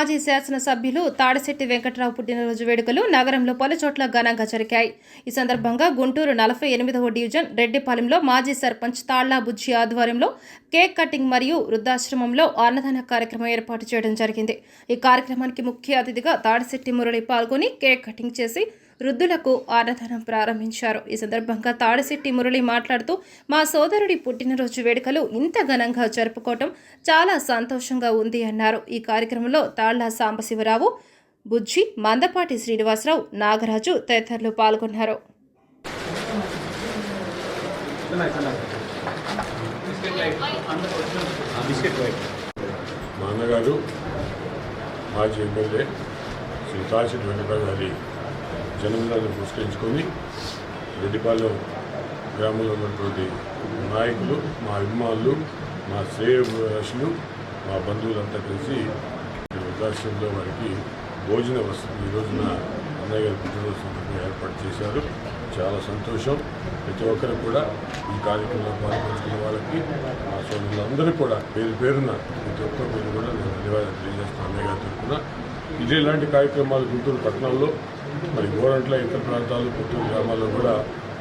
మాజీ శాసనసభ్యులు తాడిశెట్టి వెంకట్రావు పుట్టినరోజు వేడుకలు నగరంలో పలు చోట్ల ఘనంగా జరిగాయి. ఈ సందర్భంగా గుంటూరు నలభై ఎనిమిదవ డివిజన్ రెడ్డిపాలెంలో మాజీ సర్పంచ్ తాళ్ళా బుజ్జి ఆధ్వర్యంలో కేక్ కటింగ్ మరియు వృద్ధాశ్రమంలో అన్నదాన కార్యక్రమం ఏర్పాటు చేయడం జరిగింది. ఈ కార్యక్రమానికి ముఖ్య అతిథిగా తాడిశెట్టి మురళి పాల్గొని కేక్ కటింగ్ చేసి వృద్ధులకు ఆరాధన ప్రారంభించారు. ఈ సందర్భంగా తాడిశెట్టి మురళి మాట్లాడుతూ మా సోదరుడి పుట్టినరోజు వేడుకలు ఇంత ఘనంగా జరుపుకోవటం చాలా సంతోషంగా ఉంది అన్నారు. ఈ కార్యక్రమంలో తాళ్ళ సాంబశివరావు బుజ్జి మందపాటి శ్రీనివాసరావు నాగరాజు తదితరులు పాల్గొన్నారు. మా అన్నగారు మాజీ ఎమ్మెల్యే శ్రీ కాశీ వెంకటరావు గారి జన్మదినాన్ని పురస్కరించుకొని రెడ్డిపాలెం గ్రామంలో ఉన్నటువంటి నాయకులు మా అభిమానులు మా శ్రేయసులు మా బంధువులంతా కలిసి వృద్ధాశ్రమంలో వారికి భోజన వసతి ఈ రోజున అన్నయ్య గారి పుట్టినరోజు సందర్భంగా ఏర్పాటు చేశారు. చాలా సంతోషం. ప్రతి ఒక్కరు కూడా ఈ కార్యక్రమంలో పాల్పంచుకున్న వాళ్ళకి మా సోదరులందరూ కూడా పేరు పేరున ప్రతి ఒక్కరి పేరు కూడా నేను ధన్యవాదాలు తెలియజేస్తాను అన్నయ్య గారి తరఫున. ఇదే ఇలాంటి కార్యక్రమాలు గుంటూరు పట్టణంలో మరి గోరంట్ల ఇతర ప్రాంతాలు గుంటూరు గ్రామాల్లో కూడా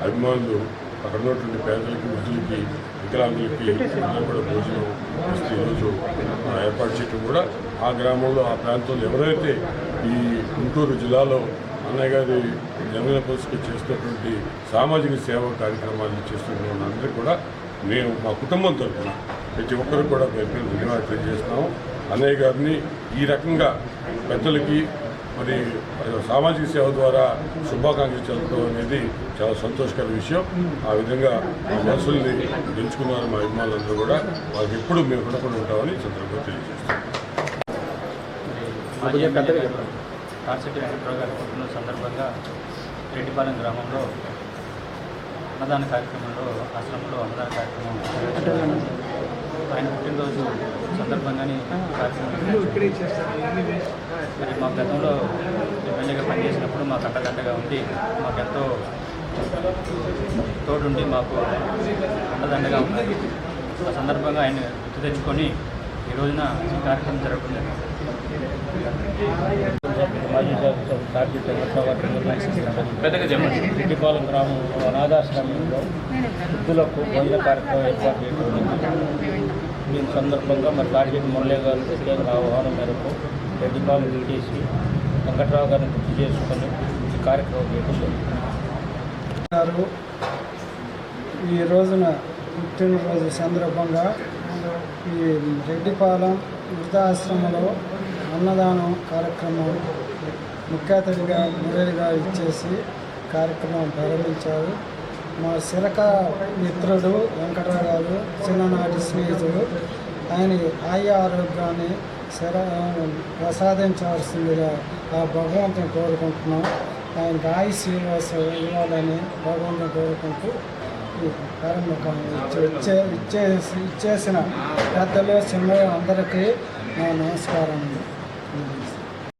అభిమానులు అక్కడ ఉన్నటువంటి పేదలకి వృద్ధులకి వికలాంగులకి అందరూ కూడా భోజనం ఇస్తూ ఈరోజు ఏర్పాటు చేయడం కూడా ఆ గ్రామంలో ఆ ప్రాంతంలో ఎవరైతే ఈ గుంటూరు జిల్లాలో అన్నయ్య గారి జన్మదిన పురస్కరి చేస్తున్నటువంటి సామాజిక సేవా కార్యక్రమాలు చేస్తున్న అందరికీ కూడా మేము మా కుటుంబం తరఫున ప్రతి ఒక్కరు కూడా మేము పేరు ధన్యవాదాలు తెలియజేస్తున్నాము. అన్నయ్య గారిని ఈ రకంగా పెద్దలకి మరి సామాజిక సేవ ద్వారా శుభాకాంక్షలు చెల్లడం అనేది చాలా సంతోషకర విషయం ఆ విధంగా మా మనసుల్ని గెలుచుకున్నారు మా అభిమానులందరూ కూడా వాళ్ళకి ఎప్పుడు మేము రుణపడి ఉంటామని సందర్భంగా తెలియజేస్తాం వెంకట్రావు గారి పుట్టినరోజు సందర్భంగా రెడ్డిపాలెం గ్రామంలో అన్నదాన కార్యక్రమంలో ఆశ్రమంలో అన్నదాన కార్యక్రమం. ఆయన పుట్టినరోజు సందర్భంగానే. మరి మా గతంలో ఎమ్మెల్యేగా పనిచేసినప్పుడు మాకు అండదండగా ఉండి మాకెంతో తోడుండి మాకు అండదండగా ఉన్నారు. ఆ సందర్భంగా ఆయన గుర్తు తెచ్చుకొని ఈ రోజున ఈ కార్యక్రమం జరగడం జరిగింది. మాజీ రెడ్డిపాలెం గ్రామంలో అనాథాశ్రమంలో వృద్ధులకు భోజన కార్యక్రమం ఏర్పాటు చేయడం దీని సందర్భంగా మరి తాడిగడ్డి మురళీ గారు ప్రత్యేక ఆహ్వానం మేరకు రెడ్డిపాలెం విడిచేసి వెంకట్రావు గారిని గుర్తు చేసుకొని ఈ కార్యక్రమం చేయడం. గారు ఈ రోజున పుట్టినరోజు సందర్భంగా ఈ రెడ్డిపాలెం వృద్ధాశ్రమంలో అన్నదానం కార్యక్రమం ముఖ్య అతిథిగా మురళిగా ఇచ్చేసి కార్యక్రమం ప్రారంభించారు. మా శిరక మిత్రుడు వెంకటరావు చిన్ననాటి స్నేహితుడు. ఆయన ఆయా ఆరోగ్యాన్ని శర ప్రసాదించాల్సిందిగా ఆ భగవంతుని కోరుకుంటున్నాం. ఆయన ఆయుష్ శ్రీనివాస ఇవ్వాలని భగవంతుని కోరుకుంటూ ఇచ్చే ఇచ్చేసి ఇచ్చేసిన పెద్దలు చిన్న అందరికీ నా నమస్కారం.